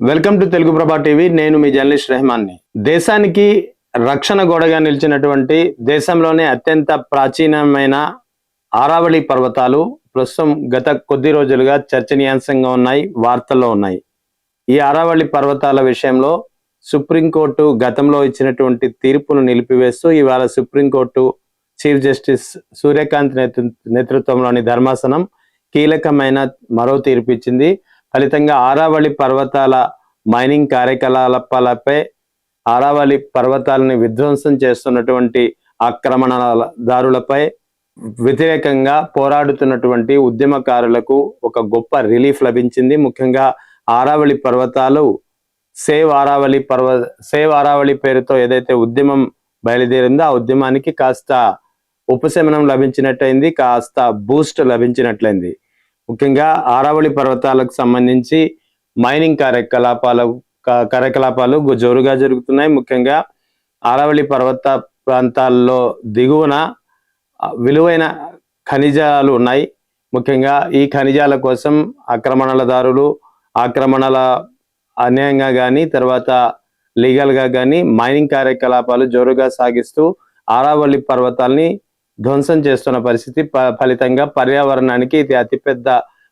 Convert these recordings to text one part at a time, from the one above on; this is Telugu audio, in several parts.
వెల్కమ్ టు తెలుగు ప్రభా టీవీ నేను మీ జర్నలిస్ట్ రెహమాన్ని దేశానికి రక్షణ గోడగా నిలిచినటువంటి దేశంలోనే అత్యంత ప్రాచీనమైన ఆరావళి పర్వతాలు ప్రస్తుతం గత కొద్ది రోజులుగా చర్చనీయాంశంగా ఉన్నాయి వార్తల్లో ఉన్నాయి. ఈ ఆరావళి పర్వతాల విషయంలో సుప్రీంకోర్టు గతంలో ఇచ్చినటువంటి తీర్పును నిలిపివేస్తూ ఇవాళ సుప్రీంకోర్టు చీఫ్ జస్టిస్ సూర్యకాంత్ నేతృత్వంలోని ధర్మాసనం కీలకమైన మరో తీర్పు ఇచ్చింది. ఫలితంగా ఆరావళి పర్వతాల మైనింగ్ కార్యకలాపాలపై ఆరావళి పర్వతాలని విధ్వంసం చేస్తున్నటువంటి ఆక్రమణదారులపై వ్యతిరేకంగా పోరాడుతున్నటువంటి ఉద్యమకారులకు ఒక గొప్ప రిలీఫ్ లభించింది. ముఖ్యంగా ఆరావళి పర్వతాలు సేవ్ ఆరావళి పర్వ సేవ్ ఆరావళి పేరుతో ఏదైతే ఉద్యమం బయలుదేరిందో ఆ ఉద్యమానికి కాస్త ఉపశమనం లభించినట్టయింది కాస్త బూస్ట్ లభించినట్లయింది. ముఖ్యంగా ఆరావళి పర్వతాలకు సంబంధించి మైనింగ్ కార్యకలాపాల క- కార్యకలాపాలు జోరుగా జరుగుతున్నాయి. ముఖ్యంగా ఆరావళి పర్వత ప్రాంతాల్లో దిగువన విలువైన ఖనిజాలు ఉన్నాయి. ముఖ్యంగా ఈ ఖనిజాల కోసం ఆక్రమణలదారులు ఆక్రమణల అన్యాయంగా కానీ తర్వాత లీగల్గా కానీ మైనింగ్ కార్యకలాపాలు జోరుగా సాగిస్తూ ఆరావళి పర్వతాల్ని ధ్వంసం చేస్తున్న పరిస్థితి ప- ఫలితంగా పర్యావరణానికి ఇది అతిపెద్ద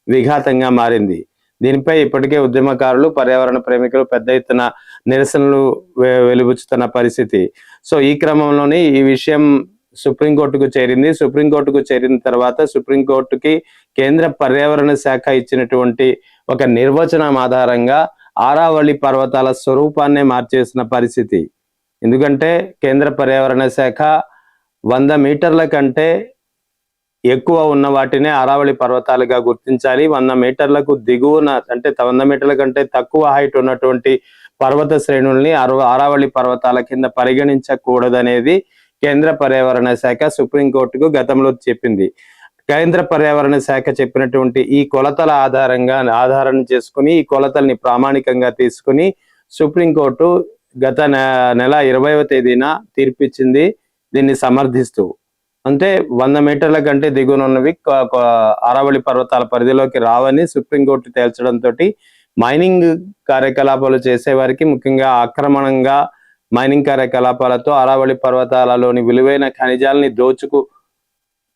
విఘాతంగా మారింది. దీనిపై ఇప్పటికే ఉద్యమకారులు పర్యావరణ ప్రేమికులు పెద్ద ఎత్తున నిరసనలు వె- వెలుబుచ్చుతున్న పరిస్థితి. సో ఈ క్రమంలోనే ఈ విషయం సుప్రీంకోర్టుకు చేరింది. సుప్రీంకోర్టుకు చేరిన తర్వాత సుప్రీంకోర్టుకి కేంద్ర పర్యావరణ శాఖ ఇచ్చినటువంటి ఒక నిర్వచనం ఆధారంగా ఆరావళి పర్వతాల స్వరూపాన్నే మార్చేసిన పరిస్థితి. ఎందుకంటే కేంద్ర పర్యావరణ శాఖ వంద మీటర్ల కంటే ఎక్కువ ఉన్న వాటినే అరావళి పర్వతాలుగా గుర్తించాలి. వంద మీటర్లకు దిగువన అంటే వంద మీటర్ల కంటే తక్కువ హైట్ ఉన్నటువంటి పర్వత శ్రేణుల్ని అరవ పర్వతాల కింద పరిగణించకూడదనేది కేంద్ర పర్యావరణ శాఖ సుప్రీంకోర్టుకు గతంలో చెప్పింది. కేంద్ర పర్యావరణ శాఖ చెప్పినటువంటి ఈ కొలతల ఆధారంగా ఆధారం చేసుకుని ఈ కొలతల్ని ప్రామాణికంగా తీసుకుని సుప్రీంకోర్టు గత నె- నెల ఇరవైవ తేదీన తీర్పిచ్చింది. దీన్ని సమర్థిస్తూ. అంటే వంద మీటర్ల కంటే దిగువన ఉన్నవి అరవళి పర్వతాల పరిధిలోకి రావని సుప్రీంకోర్టు తేల్చడంతో మైనింగ్ కార్యకలాపాలు చేసేవారికి ముఖ్యంగా ఆక్రమణంగా మైనింగ్ కార్యకలాపాలతో అరవళి పర్వతాలలోని విలువైన ఖనిజాలని దోచుకు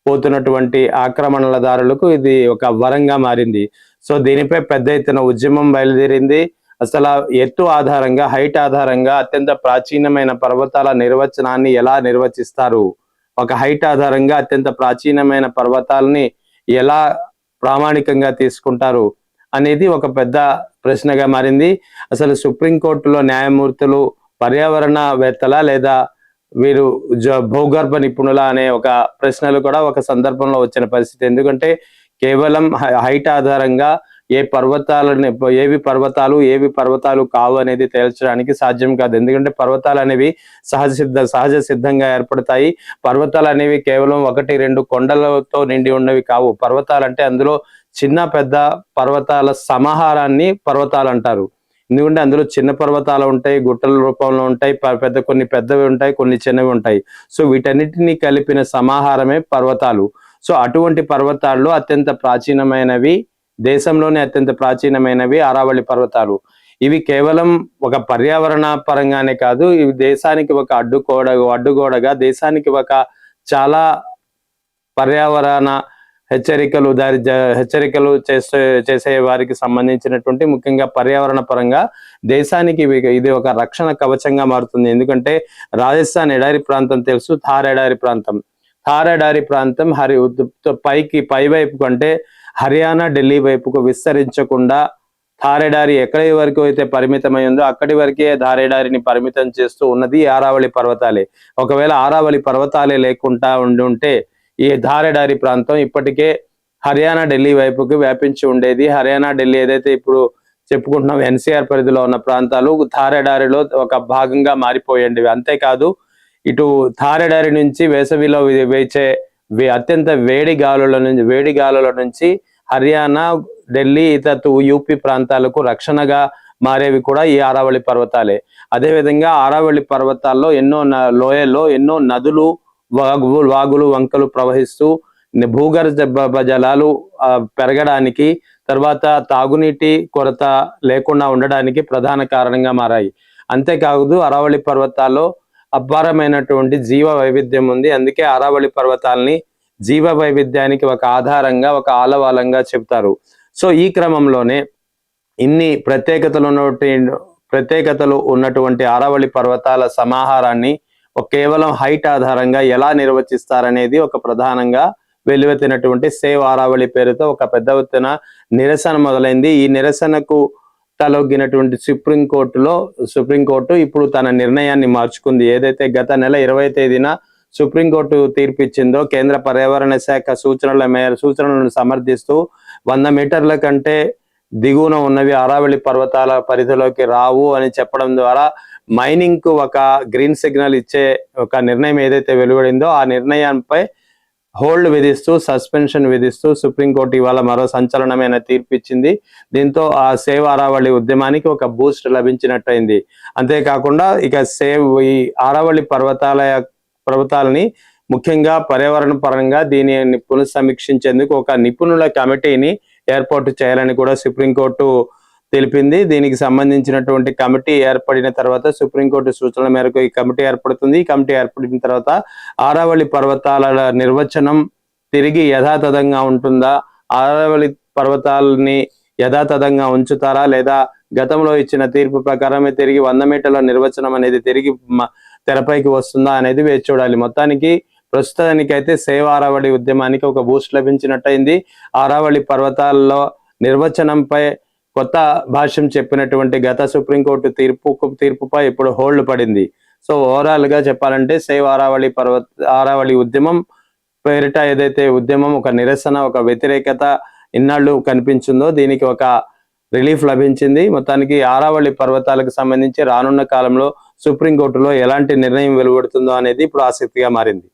పోతున్నటువంటి ఆక్రమణలదారులకు ఇది ఒక వరంగా మారింది. సో దీనిపై పెద్ద ఎత్తున ఉద్యమం బయలుదేరింది. అసలు ఎత్తు ఆధారంగా హైట్ ఆధారంగా అత్యంత ప్రాచీనమైన పర్వతాల నిర్వచనాన్ని ఎలా నిర్వచిస్తారు? ఒక హైట్ ఆధారంగా అత్యంత ప్రాచీనమైన పర్వతాలని ఎలా ప్రామాణికంగా తీసుకుంటారు అనేది ఒక పెద్ద ప్రశ్నగా మారింది. అసలు సుప్రీంకోర్టులో న్యాయమూర్తులు పర్యావరణవేత్తల లేదా వీరు జ- భూగర్భ నిపుణుల అనే ఒక ప్రశ్నలు కూడా ఒక సందర్భంలో వచ్చిన పరిస్థితి. ఎందుకంటే కేవలం హై- హైట్ ఆధారంగా ఏ పర్వతాలని ఏవి పర్వతాలు ఏవి పర్వతాలు కావు అనేది తేల్చడానికి సాధ్యం కాదు. ఎందుకంటే పర్వతాలు అనేవి సహజ సిద్ధ సహజ సిద్ధంగా ఏర్పడతాయి. పర్వతాలు అనేవి కేవలం ఒకటి రెండు కొండలతో నిండి ఉన్నవి కావు. పర్వతాలు అంటే అందులో చిన్న పెద్ద పర్వతాల సమాహారాన్ని పర్వతాలు అంటారు. ఎందుకంటే అందులో చిన్న పర్వతాలు ఉంటాయి గుట్టల రూపంలో ఉంటాయి ప- పెద్ద కొన్ని పెద్దవి ఉంటాయి కొన్ని చిన్నవి ఉంటాయి. సో వీటన్నిటిని కలిపిన సమాహారమే పర్వతాలు. సో అటువంటి పర్వతాల్లో అత్యంత ప్రాచీనమైనవి దేశంలోనే అత్యంత ప్రాచీనమైనవి ఆరావళి పర్వతాలు. ఇవి కేవలం ఒక పర్యావరణ పరంగానే కాదు ఇవి దేశానికి ఒక అడ్డుకోడ అడ్డుగోడగా దేశానికి ఒక చాలా పర్యావరణ హెచ్చరికలు దారి జ- హెచ్చరికలు చేసే చేసే వారికి సంబంధించినటువంటి ముఖ్యంగా పర్యావరణ పరంగా దేశానికి ఇది ఒక రక్షణ కవచంగా మారుతుంది. ఎందుకంటే రాజస్థాన్ ఎడారి ప్రాంతం తెలుసు థార్ ఎడారి ప్రాంతం. థార్ ఎడారి ప్రాంతం హరి పైకి పై వైపు కంటే హర్యానా ఢిల్లీ వైపుకు విస్తరించకుండా థారెడారి ఎక్కడి వరకు అయితే పరిమితమై ఉందో అక్కడి వరకే ధారెడారిని పరిమితం చేస్తూ ఉన్నది ఈ ఆరావళి పర్వతాలే. ఒకవేళ ఆరావళి పర్వతాలే లేకుండా ఉండి ఉంటే ఈ ధారెడారి ప్రాంతం ఇప్పటికే హర్యానా ఢిల్లీ వైపుకి వ్యాపించి ఉండేది. హర్యానా ఢిల్లీ ఏదైతే ఇప్పుడు చెప్పుకుంటున్నాం ఎన్సీఆర్ పరిధిలో ఉన్న ప్రాంతాలు థారెడారిలో ఒక భాగంగా మారిపోయేవి అంతేకాదు ఇటు థారెడారి నుంచి వేసవిలో వేచే అత్యంత వేడి గాలుల నుంచి వేడి గాలుల నుంచి హర్యానా ఢిల్లీ ఇతర యూపీ ప్రాంతాలకు రక్షణగా మారేవి కూడా ఈ ఆరావళి పర్వతాలే. అదేవిధంగా ఆరావళి పర్వతాల్లో ఎన్నో న- లోయల్లో ఎన్నో నదులు వాగు వాగులు వంకలు ప్రవహిస్తూ భూగర్భ జలాలు పెరగడానికి తర్వాత తాగునీటి కొరత లేకుండా ఉండడానికి ప్రధాన కారణంగా మారాయి. అంతేకాదు అరావళి పర్వతాల్లో అపారమైనటువంటి జీవ వైవిధ్యం ఉంది. అందుకే అరావళి పర్వతాలని జీవ వైవిధ్యానికి ఒక ఆధారంగా ఒక ఆలవాలంగా చెప్తారు. సో ఈ క్రమంలోనే ఇన్ని ప్రత్యేకతలు ఉన్నటువంటి ప్రత్యేకతలు ఉన్నటువంటి అరావళి పర్వతాల సమాహారాన్ని కేవలం హైట్ ఆధారంగా ఎలా నిర్వచిస్తారనేది ఒక ప్రధానంగా వెలువెత్తినటువంటి సేవ్ ఆరావళి పేరుతో ఒక పెద్ద ఎత్తున నిరసన మొదలైంది. ఈ నిరసనకు తలొగ్గినటువంటి సుప్రీంకోర్టులో సుప్రీంకోర్టు ఇప్పుడు తన నిర్ణయాన్ని మార్చుకుంది. ఏదైతే గత నెల ఇరవై తేదీన సుప్రీంకోర్టు తీర్పిచ్చిందో కేంద్ర పర్యావరణ శాఖ సూచనల మేర సూచనలను సమర్థిస్తూ వంద మీటర్ల కంటే దిగువన ఉన్నవి అరావళి పర్వతాల పరిధిలోకి రావు అని చెప్పడం ద్వారా మైనింగ్కు ఒక గ్రీన్ సిగ్నల్ ఇచ్చే ఒక నిర్ణయం ఏదైతే వెలువడిందో ఆ నిర్ణయంపై హోల్డ్ విధిస్తూ సస్పెన్షన్ విధిస్తూ సుప్రీంకోర్టు ఇవాళ మరో సంచలనమైన తీర్పు ఇచ్చింది దీంతో ఆ సేవ్ అరావళి ఉద్యమానికి ఒక బూస్ట్ లభించినట్టయింది. అంతేకాకుండా ఇక సేవ్ ఈ అరావళి పర్వతాల పర్వతాలని ముఖ్యంగా పర్యావరణ పరంగా దీనిని పునఃసమీక్షించేందుకు ఒక నిపుణుల కమిటీని ఏర్పాటు చేయాలని కూడా సుప్రీంకోర్టు తెలిపింది. దీనికి సంబంధించినటువంటి కమిటీ ఏర్పడిన తర్వాత సుప్రీంకోర్టు సూచనల మేరకు ఈ కమిటీ ఏర్పడుతుంది. ఈ కమిటీ ఏర్పడిన తర్వాత ఆరావళి పర్వతాల నిర్వచనం తిరిగి యథాతథంగా ఉంటుందా? ఆరావళి పర్వతాలని యథాతథంగా ఉంచుతారా? లేదా గతంలో ఇచ్చిన తీర్పు ప్రకారమే తిరిగి వంద మీటర్ల నిర్వచనం అనేది తిరిగి మ- తెరపైకి వస్తుందా అనేది వేచి చూడాలి. మొత్తానికి ప్రస్తుతానికైతే సేవ ఆరావళి ఉద్యమానికి ఒక బూస్ట్ లభించినట్టయింది. ఆరావళి పర్వతాల్లో నిర్వచనంపై కొత్త భాష్యం చెప్పినటువంటి గత సుప్రీంకోర్టు తీర్పు తీర్పుపై ఇప్పుడు హోల్డ్ పడింది. సో ఓవరాల్గా చెప్పాలంటే సేవ్ ఆరావళి పర్వత ఆరావళి ఉద్యమం పేరిట ఏదైతే ఉద్యమం ఒక నిరసన ఒక వ్యతిరేకత ఇన్నాళ్ళు కనిపించిందో దీనికి ఒక రిలీఫ్ లభించింది. మొత్తానికి ఆరావళి పర్వతాలకు సంబంధించి రానున్న కాలంలో సుప్రీంకోర్టులో ఎలాంటి నిర్ణయం వెలువడుతుందో అనేది ఇప్పుడు ఆసక్తిగా మారింది.